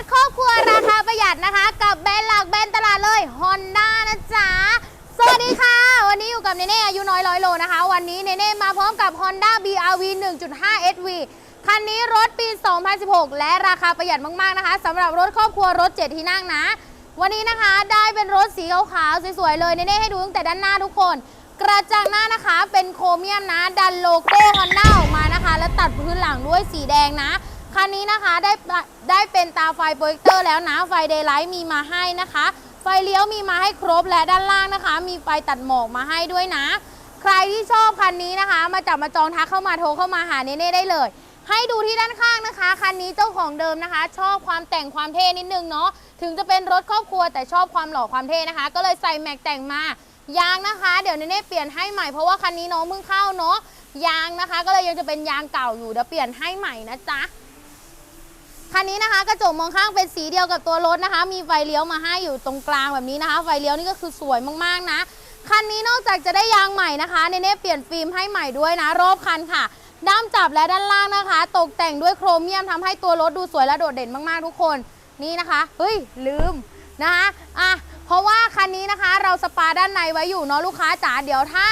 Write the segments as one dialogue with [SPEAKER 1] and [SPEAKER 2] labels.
[SPEAKER 1] ถครอบครัวราคาประหยัดนะคะ กับแบรนด์หลักแบรนด์ตลาดเลย Honda นะจ๊ะ สวัสดีค่ะ วันนี้อยู่กับเนเน่อายุน้อยร้อยโลนะคะ วันนี้เนเน่มาพร้อมกับ Honda BRV 1.5 SV คันนี้รถปี 2016 และราคาประหยัดมาก ๆ นะคะสำหรับรถครอบครัวรถ 7 ที่นั่งนะ วันนี้นะคะได้เป็นรถสีขาวๆสวย ๆ เลยเนเน่ให้ดูตั้งแต่ด้านหน้าทุกคน กระจังหน้านะคะเป็นโครเมียมนะ ดันโลโก้ Honda ออกมานะคะ แล้วตัดพื้นหลังด้วยสีแดงนะ คันนี้นะคะได้ได้เป็นตาไฟโปรเจคเตอร์แล้วนะ ไฟเดย์ไลท์มีมาให้นะคะ ไฟเลี้ยวมีมาให้ครบและด้านล่างนะคะ มีไฟตัดหมอกมาให้ด้วยนะ ใครที่ชอบคันนี้นะคะ มาจับมาจองทักเข้ามาโทรเข้ามาหาเนเน่ได้เลย ให้ดูที่ด้านข้างนะคะ คันนี้เจ้าของเดิมนะคะ ชอบความแต่งความเท่นิดนึงเนาะ ถึงจะเป็นรถครอบครัวแต่ชอบความหล่อความเท่นะคะ ก็เลยใส่แม็กแต่งมายางนะคะ เดี๋ยวเนเน่เปลี่ยนให้ใหม่เพราะว่าคันนี้น้องเพิ่งเข้าเนาะยางนะคะ ก็เลยยังจะเป็นยางเก่าอยู่เดี๋ยวเปลี่ยนให้ใหม่นะจ๊ะ คันนี้นะคะกระจกมองข้างเป็นสีเดียวกับตัวรถนะคะ มีไฟเลี้ยวมาให้อยู่ตรงกลางแบบนี้นะคะ ไฟเลี้ยวนี่ก็คือสวยมากๆนะ คันนี้นอกจากจะได้ยางใหม่นะคะเนเน่เปลี่ยนฟิล์มให้ใหม่ด้วยนะ รอบคันค่ะ ด้ามจับและด้านล่างนะคะ ตกแต่งด้วยโครเมียมทำให้ตัวรถดูสวยและโดดเด่นมากๆทุกคน นี่นะคะ เฮ้ย ลืมนะคะอะเพราะว่าคันนี้นะคะเราสปาด้านในไว้อยู่เนาะลูกค้าจ๋าเดี๋ยวถ้า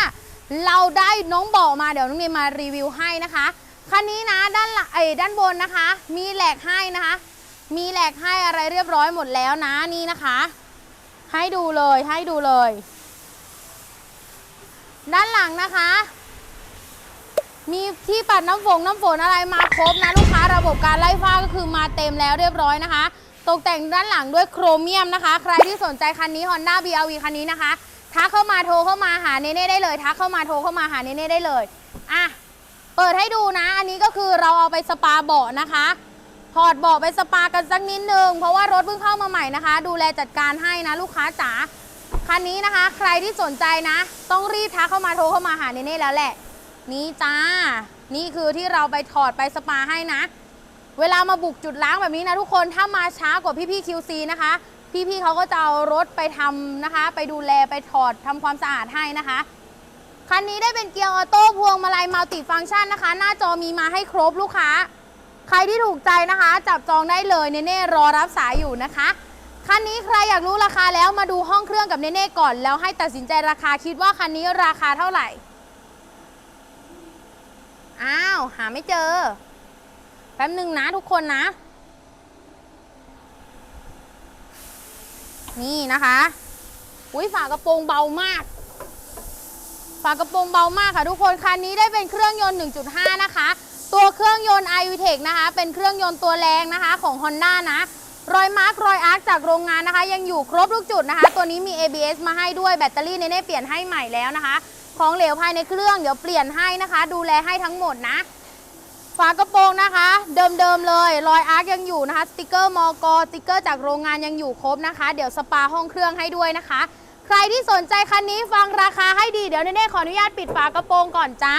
[SPEAKER 1] เราได้น้องบอกมาเดี๋ยวน้องเนยมารีวิวให้นะคะ คันนี้นะด้านหลังเอ้ยด้านบนนะคะ มีแหลกให้นะคะ มีแหลกให้อะไรเรียบร้อยหมดแล้วนะนี่นะคะ ให้ดูเลยให้ดูเลย ด้านหลังนะคะ มีที่ปัดน้ำฝงน้ำฝนอะไรมาครบนะลูกค้าระบบการไล่ฟ้าก็คือมาเต็มแล้วเรียบร้อยนะคะ ตกแต่งด้านหลังด้วยโครเมียมนะคะ ใครที่สนใจคันนี้ Honda BRV คันนี้นะคะทักเข้ามาโทรเข้ามาหาเนเน่ได้เลยทักเข้ามาโทรเข้ามาหาเนเน่ได้เลยอะ เปิดให้ดูนะ อันนี้ก็คือเราเอาไปสปาเบาะนะคะถอดเบาะไปสปากันสักนิดนึง เพราะว่ารถเพิ่งเข้ามาใหม่นะคะ ดูแลจัดการให้นะลูกค้าจ๋าคันนี้นะคะ ใครที่สนใจนะ ต้องรีบทักเข้ามาโทรเข้ามาหาเนเน่แล้วแหละ นี่จ้า นี่คือที่เราไปถอดไปสปาให้นะ เวลามาบุกจุดล้างแบบนี้นะทุกคนถ้ามาช้ากว่าพี่ๆ QC นะคะ พี่ๆเขาก็จะเอารถไปทำนะคะ ไปดูแลไปถอดทำความสะอาดให้นะคะ คันนี้ได้เป็นเกียร์ออโต้พวงมาลัยมัลติฟังก์ชันนะคะ หน้าจอมีมาให้ครบลูกค้า ใครที่ถูกใจนะคะ จับจองได้เลยเนเน่รอรับสายอยู่นะคะ คันนี้ใครอยากรู้ราคาแล้วมาดูห้องเครื่องกับเนเน่ก่อน แล้วให้ตัดสินใจราคาคิดว่าคันนี้ราคาเท่าไหร่ อ้าว หาไม่เจอ แป๊บหนึ่งนะทุกคนนะ นี่นะคะ อุ้ยฝากระโปรงเบามาก ฝากระโปรงเบามากค่ะทุกคนคันนี้ได้เป็นเครื่องยนต์ 1.5 นะคะ ตัวเครื่องยนต์ i v t e c h นะคะ เป็นเครื่องยนต์ตัวแรงนะคะของ Honda นะรอยมาร์กรอยอาร์คจากโรงงานนะคะ ยังอยู่ครบทุกจุดนะคะ ตัวนี้มี ABS มาให้ด้วยแบตเตอรี่เนเน่เปลี่ยนให้ใหม่แล้วนะคะ ของเหลวภายในเครื่องเดี๋ยวเปลี่ยนให้นะคะ ดูแลให้ทั้งหมดนะฝากระโปรงนะคะ เดิมๆเลย รอยอาร์คยังอยู่นะคะสติกเกอร์มอกสติกเกอร์จากโรงงานยังอยู่ครบนะคะ เดี๋ยวสปาห้องเครื่องให้ด้วยนะคะ ใครที่สนใจคันนี้ฟังราคาให้ดี เดี๋ยวเน่ๆขออนุญาตปิดฝากระโปรงก่อนจ้า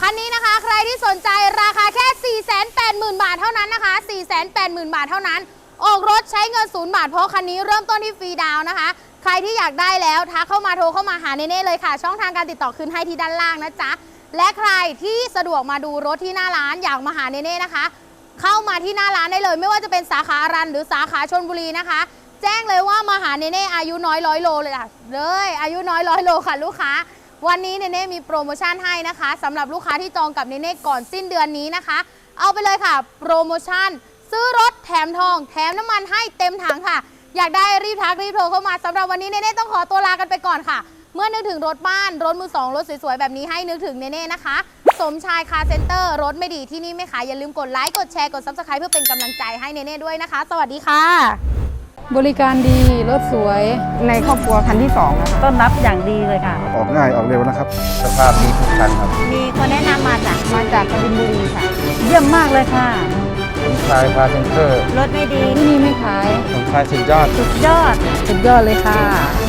[SPEAKER 1] คันนี้นะคะใครที่สนใจราคาแค่ 480,000 บาทเท่านั้นนะคะ 480,000 บาทเท่านั้น ออกรถใช้เงินศูนย์บาท เพราะคันนี้เริ่มต้นที่ฟรีดาวนะคะใครที่อยากได้แล้วทักเข้ามาโทรเข้ามาหาเน่ๆเลยค่ะ ช่องทางการติดต่อขึ้นให้ที่ด้านล่างนะจ๊ะ และใครที่สะดวกมาดูรถที่หน้าร้านอยากมาหาเน่ๆนะคะ เข้ามาที่หน้าร้านได้เลย ไม่ว่าจะเป็นสาขาอารันหรือสาขาชนบุรีนะคะ แจ้งเลยว่ามาหาเนเน่อายุน้อยร้อยโลเลยค่ะเลยอายุน้อยร้อยโลค่ะลูกค้า วันนี้เนเน่มีโปรโมชั่นให้นะคะสำหรับลูกค้าที่จองกับเนเน่ก่อนสิ้นเดือนนี้นะคะ เอาไปเลยค่ะ โปรโมชั่น ซื้อรถแถมทอง แถมน้ำมันให้เต็มถังค่ะ อยากได้รีบทักรีบโทรเข้ามาสำหรับวันนี้เนเน่ต้องขอตัวลากันไปก่อนค่ะ เมื่อนึกถึงรถบ้านรถมือสองรถสวยๆแบบนี้ให้นึกถึงเนเน่นะคะ สมชายคาร์เซ็นเตอร์รถไม่ดีที่นี่ไม่ขายอย่าลืมกดไลค์กดแชร์กดซับสไครป์เพื่อเป็นกำลังใจให้เนเน่ด้วยนะคะ สวัสดีค่ะ
[SPEAKER 2] บริการดี รถสวย
[SPEAKER 3] ในครอบครัวคันที่สองนะคะ
[SPEAKER 4] ต้อนรับอย่างดีเลยค่ะ
[SPEAKER 5] ออกง่ายออกเร็วนะครับ สภาพดีทุกคันครับ
[SPEAKER 4] มีคนแนะนำมาจ้ะ
[SPEAKER 3] มาจากกบินบุรีค่ะ
[SPEAKER 4] เยี่ยมมากเลยค่ะ
[SPEAKER 5] สมชายพาเซนเตอร์
[SPEAKER 4] รถไม่ดี
[SPEAKER 2] ที่นี่ไม่ขาย
[SPEAKER 5] สมชายสุดยอด
[SPEAKER 4] สุดยอด
[SPEAKER 2] สุดยอดเลยค่ะ